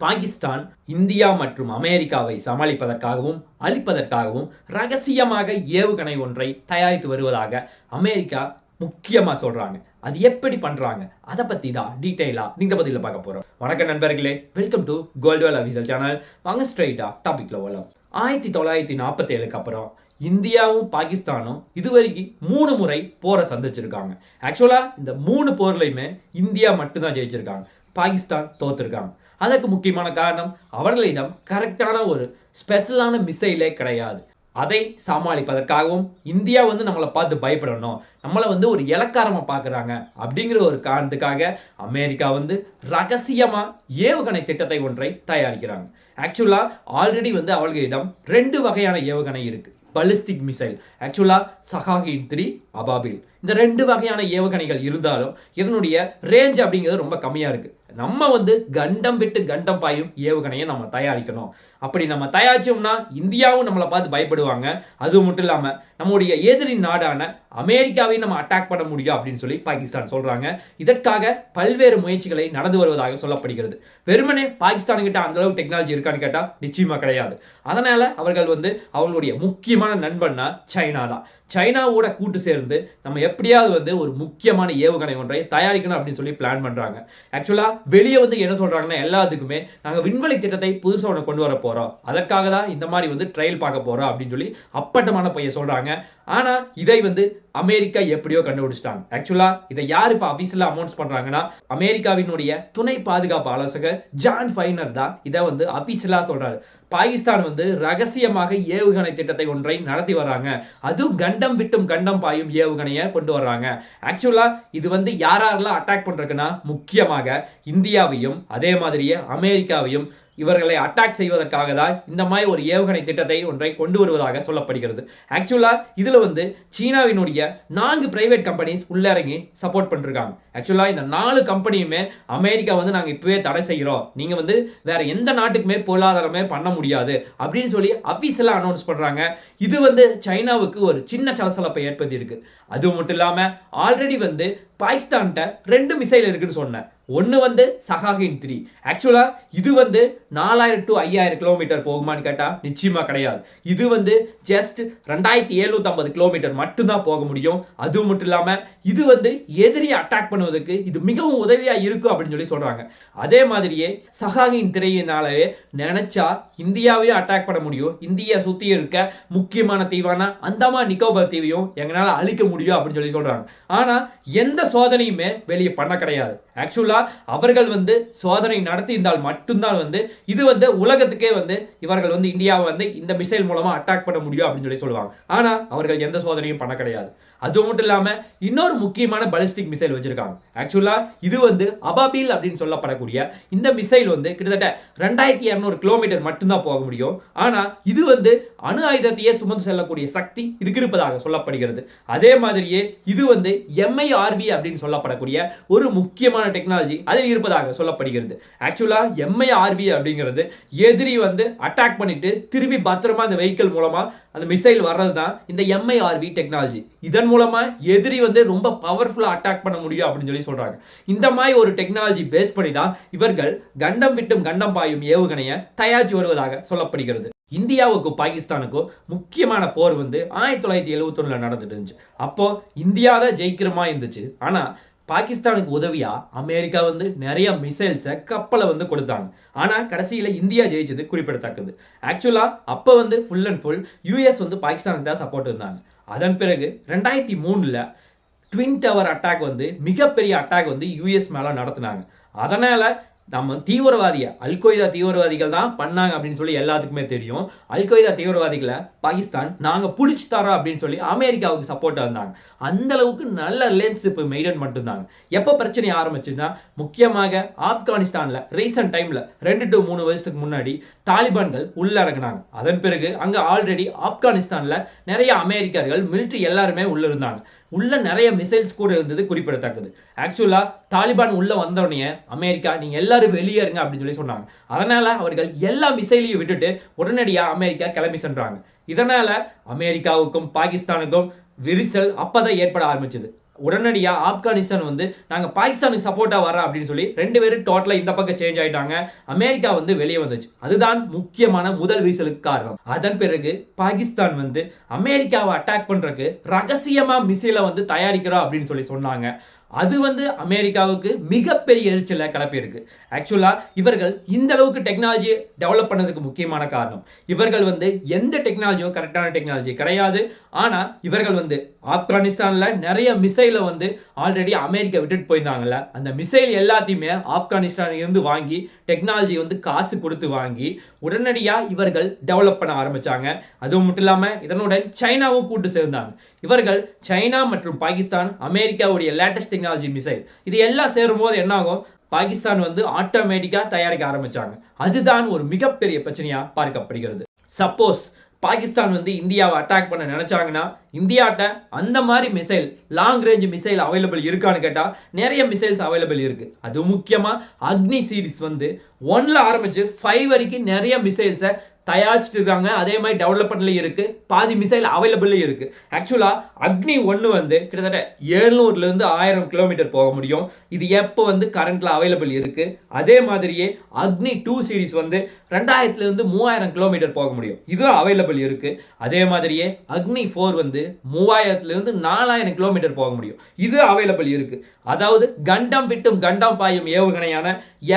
Pakistan India மற்றும் அமெரிக்காவை சமாளிப்பதற்காகவும் அழிப்பதற்காகவும் ரகசியமாக ஏவுகணை ஒன்றை தயாரித்து வருவதாக அமெரிக்கா முக்கியமாக சொல்கிறாங்க அது எப்படி பண்ணுறாங்க அதை பற்றி தான் டீட்டெயிலாக இந்த பதிலில் பார்க்க போகிறோம் வணக்கம் நண்பர்களே welcome to Goldwell official channel வாங்க ஸ்ட்ரைட்டா டாபிக்கில் வரலாம் ஆயிரத்தி தொள்ளாயிரத்தி நாற்பத்தேழுக்கு அப்புறம் இந்தியாவும் பாகிஸ்தானும் இதுவரைக்கும் மூணு முறை போரை சந்திச்சிருக்காங்க. ஆக்சுவலாக இந்த மூணு போர்லையுமே இந்தியா மட்டும்தான் ஜெயிச்சிருக்காங்க. பாகிஸ்தான் தோத்துருக்காங்க. அதற்கு முக்கியமான காரணம் அவர்களிடம் கரெக்டான ஒரு ஸ்பெஷலான மிசைலே கிடையாது. அதை சமாளிப்பதற்காகவும் இந்தியா வந்து நம்மளை பார்த்து பயப்படணும். நம்மளை வந்து ஒரு இலக்காரமாக பார்க்குறாங்க அப்படிங்கிற ஒரு காரணத்துக்காக அமெரிக்கா வந்து ரகசியமாக ஏவுகணை திட்டத்தை ஒன்றை தயாரிக்கிறாங்க. ஆக்சுவலாக ஆல்ரெடி வந்து அவர்களிடம் ரெண்டு வகையான ஏவுகணை இருக்குது பலிஸ்டிக் மிசைல் ஆக்சுவலாக சஹாகின் த்ரீ அபாபில் இந்த ரெண்டு வகையான ஏவுகணைகள் இருந்தாலும் இதனுடைய ரேஞ்ச் அப்படிங்கிறது ரொம்ப கம்மியாக இருக்குது நம்ம வந்து கண்டம் விட்டு கண்டம் பாயும் ஏவுகணையை நம்ம தயாரிக்கணும். அப்படி நம்ம தயாரிச்சோம்னா இந்தியாவும் நம்மளை பார்த்து பயப்படுவாங்க. அது மட்டும் இல்லாமல் நம்முடைய எதிரி நாடான அமெரிக்காவையும் நம்ம அட்டாக் பண்ண முடியும் அப்படின்னு சொல்லி பாகிஸ்தான் சொல்றாங்க. இதற்காக பல்வேறு முயற்சிகளை நடந்து வருவதாக சொல்லப்படுகிறது. வெறுமனே பாகிஸ்தானுக்கிட்ட அந்த அளவு டெக்னாலஜி இருக்கான்னு கேட்டால் நிச்சயமாக கிடையாது. அதனால அவர்கள் வந்து அவங்களுடைய முக்கியமான நண்பன்னா சைனா தான். சைனாவோட கூட்டு சேர்ந்து நம்ம எப்படியாவது வந்து ஒரு முக்கியமான ஏவுகணை ஒன்றை தயாரிக்கணும் அப்படின்னு சொல்லி பிளான் பண்ணுறாங்க ஆக்சுவலா வெளியே வந்து என்ன சொல்கிறாங்கன்னா எல்லாத்துக்குமே நாங்கள் விண்வெளி திட்டத்தை புதுசாக ஒன்று கொண்டு வர போகிறோம் அதற்காக தான் இந்த மாதிரி வந்து ட்ரையல் பார்க்க போகிறோம் அப்படின்னு சொல்லி அப்பட்டமான பையன் சொல்கிறாங்க ஆனால் இதை வந்து அமெரிக்கா எப்படியோ கண்டுபிடிச்சிட்டாங்க. ஆக்சுவலாக இதை யார் இப்போ அபிஷியலாக அனௌன்ஸ் பண்ணுறாங்கன்னா அமெரிக்காவினுடைய துணை பாதுகாப்பு ஆலோசகர் ஜான் ஃபைனர் தான் இதை வந்து அபிஷியலாக சொல்கிறாரு பாகிஸ்தான் வந்து ரகசியமாக ஏவுகணை திட்டத்தை ஒன்றை நடத்தி வர்றாங்க. அதுவும் கண்டம் விட்டும் கண்டம் பாயும் ஏவுகணையை கொண்டு வர்றாங்க. ஆக்சுவலாக இது வந்து யாரெல்லாம் அட்டாக் பண்ணுறதுக்குன்னா முக்கியமாக இந்தியாவையும் அதே மாதிரியே அமெரிக்காவையும் இவர்களை அட்டாக் செய்வதற்காக தான் இந்த மாதிரி ஒரு ஏவுகணை திட்டத்தை ஒன்றை கொண்டு வருவதாக சொல்லப்படுகிறது. ஆக்சுவலாக இதில் வந்து சீனாவினுடைய நான்கு பிரைவேட் கம்பெனிஸ் உள்ளிறங்கி சப்போர்ட் பண்ணிருக்காங்க. ஆக்சுவலாக இந்த நாலு கம்பெனியுமே அமெரிக்கா வந்து நாங்கள் இப்போவே தடை செய்கிறோம் நீங்கள் வந்து வேற எந்த நாட்டுக்குமே பொருளாதாரமே பண்ண முடியாது அப்படின்னு சொல்லி அஃபீஷியலாக அனௌன்ஸ் பண்ணுறாங்க இது வந்து சைனாவுக்கு ஒரு சின்ன சலசலப்பை ஏற்படுத்தி இருக்கு அது மட்டும் இல்லாமல் ஆல்ரெடி வந்து பாகிஸ்தான்கிட்ட ரெண்டு மிசைல் இருக்குன்னு சொன்னேன். ஒன்று வந்து சகாகின் த்ரீ ஆக்சுவலாக இது வந்து நாலாயிரம் டு ஐயாயிரம் கிலோமீட்டர் போகுமான்னு கேட்டால் நிச்சயமாக கிடையாது. இது வந்து ஜஸ்ட் ரெண்டாயிரத்தி எழுநூற்றம்பது கிலோமீட்டர் மட்டும்தான் போக முடியும். அது மட்டும் இல்லாமல் இது வந்து எதிரியை அட்டாக் பண்ணுவதற்கு இது மிகவும் உதவியாக இருக்கும் அப்படின்னு சொல்லி சொல்கிறாங்க அதே மாதிரியே சகாகின் திரையினாலே நினச்சா இந்தியாவையும் அட்டாக் பண்ண முடியும். இந்தியா சுற்றி இருக்க முக்கியமான தீவான அந்தமான் நிக்கோபார் தீவையும் எங்களால் அழிக்க முடியும் அப்படின்னு சொல்லி சொல்கிறாங்க ஆனால் எந்த சோதனையுமே வெளியே பண்ண கிடையாது. ஆக்சுவலாக அவர்கள் வந்து சோதனை நடத்தி இருந்தால் மட்டும்தான் வந்து இது வந்து உலகத்துக்கே வந்து இவர்கள் வந்து இந்தியாவை வந்து இந்த மிசைல் மூலமாக அட்டாக் பண்ண முடியும் அப்படின்னு சொல்லி சொல்லுவாங்க. ஆனால் அவர்கள் எந்த சோதனையும் பண்ண கிடையாது. அது மட்டும் இல்லாமல் இன்னொரு முக்கியமான பலிஸ்டிக் மிசைல் வச்சிருக்காங்க. ஆக்சுவலாக இது வந்து அபாபில் அப்படின்னு சொல்லப்படக்கூடிய இந்த மிசைல் வந்து கிட்டத்தட்ட ரெண்டாயிரத்தி இரநூறு கிலோமீட்டர் மட்டும்தான் போக முடியும். ஆனால் இது வந்து அணு ஆயுதத்தையே சுமந்து செல்லக்கூடிய சக்தி இதுக்கு இருப்பதாக சொல்லப்படுகிறது. அதே மாதிரியே இது வந்து எம்ஐஆர்பி அப்படின்னு சொல்லப்படக்கூடிய ஒரு முக்கியமான டெக்னாலஜி அதில் இருப்பதாக சொல்லப்படுகிறது. ஆக்சுவலாக எம்ஐஆர்பி அப்படிங்கிறது எதிரி வந்து அட்டாக் பண்ணிட்டு திரும்பி பத்திரமா அந்த வெஹிக்கிள் மூலமாக அந்த மிசைல் வர்றது தான் இந்த எம்ஐஆர்வி டெக்னாலஜி இதன் மூலமாக எதிரி வந்து ரொம்ப பவர்ஃபுல்லாக அட்டாக் பண்ண முடியும் அப்படின்னு சொல்லி சொல்கிறாங்க இந்த மாதிரி ஒரு டெக்னாலஜி பேஸ் பண்ணி தான் இவர்கள் கண்டம் விட்டும் கண்டம் பாயும் ஏவுகணையை தயாரித்து வருவதாக சொல்லப்படுகிறது. இந்தியாவுக்கும் பாகிஸ்தானுக்கும் முக்கியமான போர் வந்து ஆயிரத்தி தொள்ளாயிரத்தி எழுபத்தொன்னில் நடந்துட்டு இருந்துச்சு. அப்போது இந்தியாவில் ஜெயிக்கிறமா இருந்துச்சு. ஆனால் பாகிஸ்தானுக்கு உதவியாக அமெரிக்கா வந்து நிறைய மிசைல்ஸை கப்பலை வந்து கொடுத்தாங்க. ஆனால் கடைசியில் இந்தியா ஜெயிச்சது குறிப்பிடத்தக்கது. ஆக்சுவலாக அப்போ வந்து ஃபுல் அண்ட் ஃபுல் யூஎஸ் வந்து பாகிஸ்தானுக்கு தான் சப்போர்ட் இருந்தாங்க. அதன் பிறகு ரெண்டாயிரத்தி மூணில் ட்வின் டவர் அட்டாக் வந்து மிகப்பெரிய அட்டாக் வந்து யூஎஸ் மேலே நடத்தினாங்க. அதனால் நம்ம தீவிரவாதியை அல்கொய்தா தீவிரவாதிகள் தான் பண்ணாங்க அப்படின்னு சொல்லி எல்லாத்துக்குமே தெரியும். அல்கொய்தா தீவிரவாதிகளை பாகிஸ்தான் நாங்கள் பிடிச்சி தரோம் அப்படின்னு சொல்லி அமெரிக்காவுக்கு சப்போர்ட்டாக இருந்தாங்க. அந்த அளவுக்கு நல்ல ரிலேஷன்ஷிப் மெயின்டைன் பண்ணிருந்தாங்க எப்போ பிரச்சனை ஆரம்பிச்சுன்னா முக்கியமாக ஆப்கானிஸ்தானில் ரீசெண்ட் டைமில் ரெண்டு டு மூணு வருஷத்துக்கு முன்னாடி தாலிபான்கள் உள்ளடங்கினாங்க அதன் பிறகு அங்கே ஆல்ரெடி ஆப்கானிஸ்தானில் நிறைய அமெரிக்கர்கள் மிலிட்ரி எல்லாருமே உள்ளிருந்தாங்க. உள்ள நிறைய மிசைல்ஸ் கூட இருந்தது குறிப்பிடத்தக்கது. ஆக்சுவலாக தாலிபான் உள்ளே வந்தோடனே அமெரிக்கா நீங்கள் எல்லாரும் வெளியே இருங்க அப்படின்னு சொல்லி சொன்னாங்க. அதனால் அவர்கள் எல்லா மிசைலையும் விட்டுட்டு உடனடியாக அமெரிக்கா கிளம்பி சென்றாங்க. இதனால் அமெரிக்காவுக்கும் பாகிஸ்தானுக்கும் விரிசல் அப்பதான் ஏற்பட ஆரம்பிச்சது. உடனடியாக ஆப்கானிஸ்தான் வந்து நாங்கள் பாகிஸ்தானுக்கு சப்போர்ட்டாக வரோம் அப்படின்னு சொல்லி ரெண்டு பேரும் டோட்டலாக இந்த பக்கம் சேஞ்ச் ஆயிட்டாங்க. அமெரிக்கா வந்து வெளியே வந்துச்சு. அதுதான் முக்கியமான முதல் வீசலுக்கு காரணம். அதன் பிறகு பாகிஸ்தான் வந்து அமெரிக்காவை அட்டாக் பண்ணுறதுக்கு ரகசியமாக மிசைலை வந்து தயாரிக்கிறோம் அப்படின்னு சொல்லி சொன்னாங்க. அது வந்து அமெரிக்காவுக்கு மிகப்பெரிய எரிச்சலை கிளப்பியிருக்கு. ஆக்சுவலாக இவர்கள் இந்த அளவுக்கு டெக்னாலஜியை டெவலப் பண்ணதுக்கு முக்கியமான காரணம். இவர்கள் வந்து எந்த டெக்னாலஜியும் கரெக்டான டெக்னாலஜி கிடையாது. ஆனால் இவர்கள் வந்து ஆப்கானிஸ்தானில் நிறைய மிசைலை வந்து ஆல்ரெடி அமெரிக்கா விட்டுட்டு போயிருந்தாங்கல்ல அந்த மிசைல் எல்லாத்தையுமே ஆப்கானிஸ்தானிலிருந்து வாங்கி டெக்னாலஜி வந்து காசு கொடுத்து வாங்கி உடனடியாக இவர்கள் டெவலப் பண்ண ஆரம்பிச்சாங்க. அதுவும் மட்டும் இல்லாமல் இதனுடன் சைனாவும் கூட்டு சேர்ந்தாங்க. இவர்கள் சைனா மற்றும் பாகிஸ்தான் அமெரிக்காவுடைய லேட்டஸ்ட் டெக்னாலஜி மிசைல் இது எல்லாம் சேரும்போது என்ன ஆகும் பாகிஸ்தான் வந்து ஆட்டோமேட்டிக்காக தயாரிக்க ஆரம்பிச்சாங்க. அதுதான் ஒரு மிகப்பெரிய பிரச்சனையாக பார்க்கப்படுகிறது. சப்போஸ் பாகிஸ்தான் வந்து இந்தியாவை அட்டாக் பண்ண நினைச்சாங்கன்னா இந்தியாட்ட அந்த மாதிரி missile long range missile available இருக்கான்னு கேட்டால் நிறைய மிசைல்ஸ் அவைலபிள் இருக்கு. அது முக்கியமாக அக்னி சீரிஸ் வந்து ஒன்ல ஆரம்பித்து ஃபைவ் வரைக்கும் நிறைய மிசைல்ஸை தயாரிச்சுட்டு இருக்காங்க அதே மாதிரி டெவலப்மெண்ட்லேயும் இருக்குது பாதி மிசைல் அவைலபிள்லையும் இருக்குது ஆக்சுவலாக அக்னி ஒன்று வந்து கிட்டத்தட்ட ஏழ்நூறுலேருந்து ஆயிரம் கிலோமீட்டர் போக முடியும். இது எப்போ வந்து கரண்ட்டில் அவைலபிள் இருக்குது அதே மாதிரியே அக்னி டூ சீரிஸ் வந்து ரெண்டாயிரத்துலேருந்து மூவாயிரம் கிலோமீட்டர் போக முடியும். இதுவும் அவைலபிள் இருக்குது அதே மாதிரியே அக்னி ஃபோர் வந்து மூவாயிரத்துலேருந்து நாலாயிரம் கிலோமீட்டர் போக முடியும். இது அவைலபிள் இருக்குது அதாவது கண்டம் விட்டும் கண்டம் பாயும் ஏவுகணையான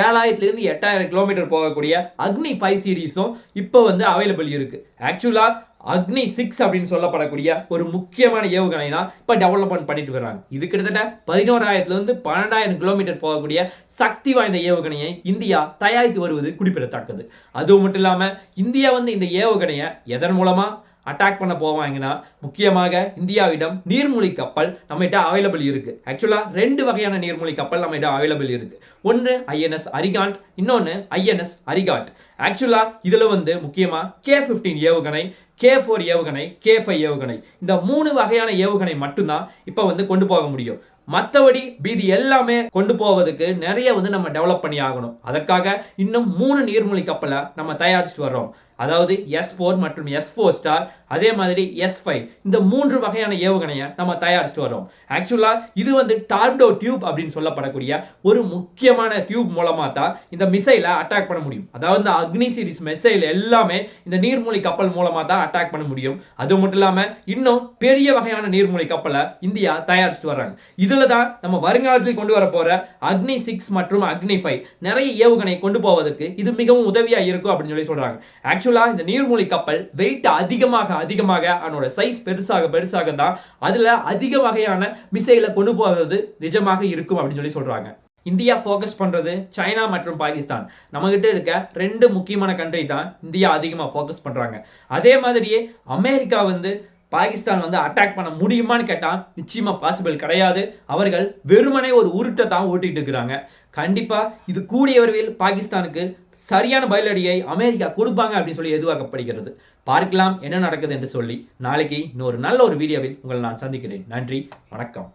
ஏழாயிரத்துலேருந்து எட்டாயிரம் கிலோமீட்டர் போகக்கூடிய அக்னி ஃபைவ் சீரீஸும் இப்போ வந்து அவைலபிள் இருக்கு. ஆக்சுவலாக அக்னி சிக்ஸ் அப்படின்னு சொல்லப்படக்கூடிய ஒரு முக்கியமான ஏவுகணை தான் இப்போ டெவலப்மெண்ட் பண்ணிட்டு வர்றாங்க. இது கிட்டத்தட்ட பதினோராயிரத்துலேருந்து பன்னெண்டாயிரம் கிலோமீட்டர் போகக்கூடிய சக்தி வாய்ந்த ஏவுகணையை இந்தியா தயாரித்து வருவது குறிப்பிடத்தக்கது. அதுவும் மட்டும் இல்லாமல் இந்தியா வந்து இந்த ஏவுகணையை எதன் மூலமாக அட்டாக் பண்ண போவாங்கன்னா முக்கியமாக இந்தியாவிடம் நீர்மூழ்கி கப்பல் நம்மகிட்ட அவைலபிள் இருக்குது ஆக்சுவலாக ரெண்டு வகையான நீர்மூழ்கி கப்பல் நம்மகிட்ட அவைலபிள் இருக்குது ஒன்று ஐஎன்எஸ் அரிகாண்ட் இன்னொன்று ஐஎன்எஸ் அரிகாட் ஆக்சுவலாக இதில் வந்து முக்கியமாக கே ஃபிஃப்டீன் ஏவுகணை கே ஃபோர் ஏவுகணை கே ஃபைவ் ஏவுகணை. இந்த மூணு வகையான ஏவுகணை மட்டும்தான் இப்போ வந்து கொண்டு போக முடியும். மற்றபடி பீதி எல்லாமே கொண்டு போவதுக்கு நிறைய வந்து நம்ம டெவலப் பண்ணி ஆகணும். அதற்காக இன்னும் மூணு நீர்மூழ்கி கப்பலை நம்ம தயாரிச்சுட்டு வர்றோம். அதாவது எஸ் ஃபோர் மற்றும் எஸ் ஃபோர் ஸ்டார் அதே மாதிரி எஸ் ஃபைவ் இந்த மூன்று வகையான ஏவுகணையை நம்ம தயாரிச்சுட்டு வரோம். ஆக்சுவலாக இது வந்து டார்டோ டியூப் அப்படின்னு சொல்லப்படக்கூடிய ஒரு முக்கியமான டியூப் மூலமாக தான் இந்த மிசைலை அட்டாக் பண்ண முடியும். அதாவது இந்த அக்னி சீரிஸ் மிசைல் எல்லாமே இந்த நீர்மூழ்கி கப்பல் மூலமாக தான் அட்டாக் பண்ண முடியும். அது மட்டும் இல்லாமல் இன்னும் பெரிய வகையான நீர்மூழ்கி கப்பலை இந்தியா தயாரிச்சுட்டு வர்றாங்க. இதில் தான் நம்ம வருங்காலத்தில் கொண்டு வர போகிற அக்னி சிக்ஸ் மற்றும் அக்னி ஃபைவ் நிறைய ஏவுகணை கொண்டு போவதற்கு இது மிகவும் உதவியாக இருக்கும் அப்படின்னு சொல்லி சொல்கிறாங்க ஆக்சுவலாக இந்த நீர்மூழ்கி கப்பல் வெயிட் அதிகமாக அதிகமாக அதனோட சைஸ் பெருசாக பெருசாக தான் அதில் அதிக வகையான மிசைலை கொண்டு போவது நிஜமாக இருக்கும் அப்படின்னு சொல்லி சொல்கிறாங்க இந்தியா ஃபோக்கஸ் பண்ணுறது சைனா மற்றும் பாகிஸ்தான். நம்மகிட்ட இருக்க ரெண்டு முக்கியமான கண்ட்ரி தான் இந்தியா அதிகமாக ஃபோக்கஸ் பண்ணுறாங்க அதே மாதிரியே அமெரிக்கா வந்து பாகிஸ்தான் வந்து அட்டாக் பண்ண முடியுமான்னு கேட்டால் நிச்சயமாக பாசிபிள் கிடையாது. அவர்கள் வெறுமனே ஒரு உருட்டை தான் ஓட்டிகிட்டு இருக்கிறாங்க. கண்டிப்பாக இது கூடிய விரைவில் பாகிஸ்தானுக்கு சரியான பதிலடியை அமெரிக்கா கொடுப்பாங்க அப்படின்னு சொல்லி எதிர்பார்க்கப்படுகிறது. பார்க்கலாம் என்ன நடக்குது என்று சொல்லி நாளைக்கு இன்னொரு நல்ல ஒரு வீடியோவில் உங்களை நான் சந்திக்கிறேன். நன்றி வணக்கம்.